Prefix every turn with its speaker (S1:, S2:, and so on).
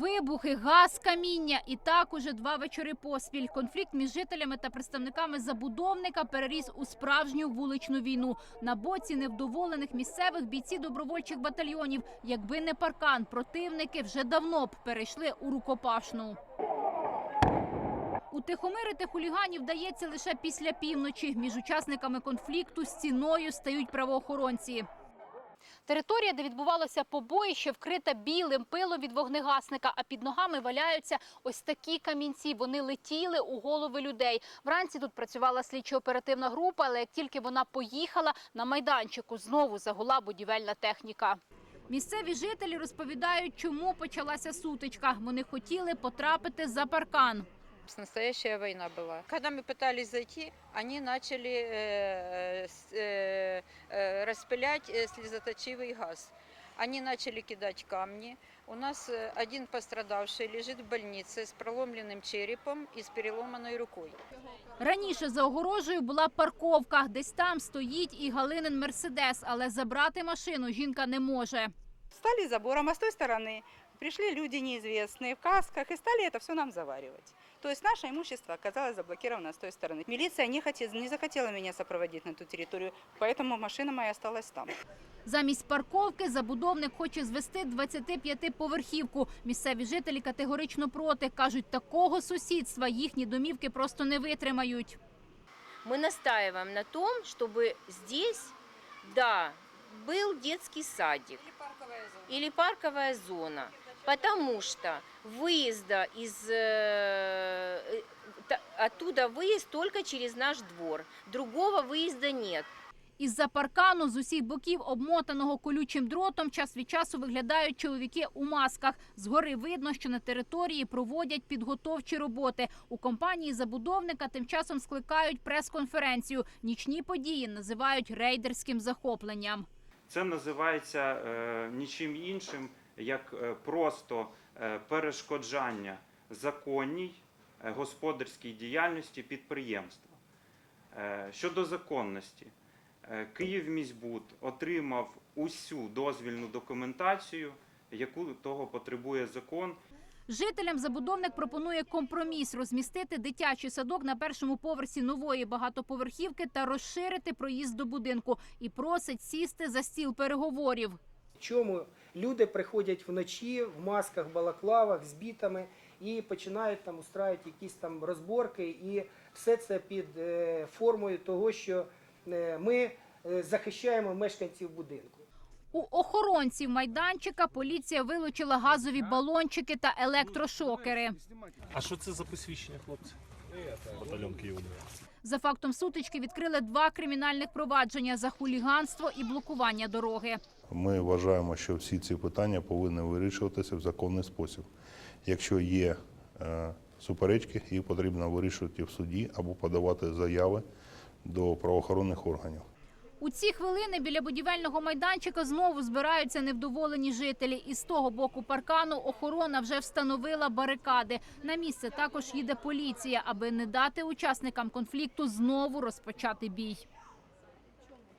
S1: Вибухи, газ, каміння. І так уже два вечори поспіль. Конфлікт між жителями та представниками забудовника переріс у справжню вуличну війну. На боці невдоволених місцевих бійці добровольчих батальйонів. Якби не паркан, противники вже давно б перейшли у рукопашну. Утихомирити хуліганів вдається лише після півночі. Між учасниками конфлікту стіною стають правоохоронці. Територія, де відбувалося побоїще, вкрита білим пилом від вогнегасника, а під ногами валяються ось такі камінці. Вони летіли у голови людей. Вранці тут працювала слідчо-оперативна група, але як тільки вона поїхала, на майданчику знову загула будівельна техніка. Місцеві жителі розповідають, чому почалася сутичка. Вони хотіли потрапити за паркан.
S2: Настоящая война была. Когда мы пытались зайти, они начали э, с- э, э, распылять э, слезоточивый газ. Они начали кидать камни. У нас э, один пострадавший лежит в больнице с проломленным черепом и с переломанной рукой.
S1: Раніше за огорожею була парковка. Десь там стоїть і Галинин мерседес, але забрати машину жінка не може.
S3: Стали забором, а с той стороны пришли люди неизвестные в касках и стали это все нам заваривать. То есть наше имущество оказалось заблокировано с той стороны. Милиция не, хотела, не захотела меня сопроводить на ту территорию, поэтому машина моя осталась там.
S1: Замість парковки забудовник хоче звести 25-поверхівку. Місцеві жителі категорично проти. Кажуть, такого сусідства їхні домівки просто не витримають.
S4: Мы настаиваем на том, чтобы здесь, да, был детский садик или парковая зона, потому что выезда из э, э, та- оттуда выезд только через наш двор, другого выезда нет.
S1: Із-за паркану з усіх боків, обмотаного колючим дротом, час від часу виглядають чоловіки у масках. Згори видно, що на території проводять підготовчі роботи. У компанії забудовника тим часом скликають прес-конференцію. Нічні події називають рейдерським захопленням.
S5: Це називається е, нічим іншим, як е, просто е, перешкоджання законній е, господарській діяльності підприємства. Щодо законності, Київміськбуд отримав усю дозвільну документацію, яку того потребує закон.
S1: Жителям забудовник пропонує компроміс розмістити дитячий садок на першому поверсі нової багатоповерхівки та розширити проїзд до будинку. І просить сісти за стіл переговорів.
S6: Чому люди приходять вночі в масках, балаклавах з бітами і починають там устраювати якісь там розборки, і все це під е, формою того, що е, ми е, захищаємо мешканців будинку.
S1: У охоронців майданчика поліція вилучила газові балончики та електрошокери.
S7: А що це за посвідчення, хлопці? Батальйон Київ.
S1: За фактом сутички відкрили два кримінальних провадження за хуліганство і блокування дороги.
S8: Ми вважаємо, що всі ці питання повинні вирішуватися в законний спосіб. Якщо є е, суперечки, їх потрібно вирішувати в суді або подавати заяви до правоохоронних органів.
S1: У ці хвилини біля будівельного майданчика знову збираються невдоволені жителі. І з того боку паркану охорона вже встановила барикади. На місце також їде поліція, аби не дати учасникам конфлікту знову розпочати бій.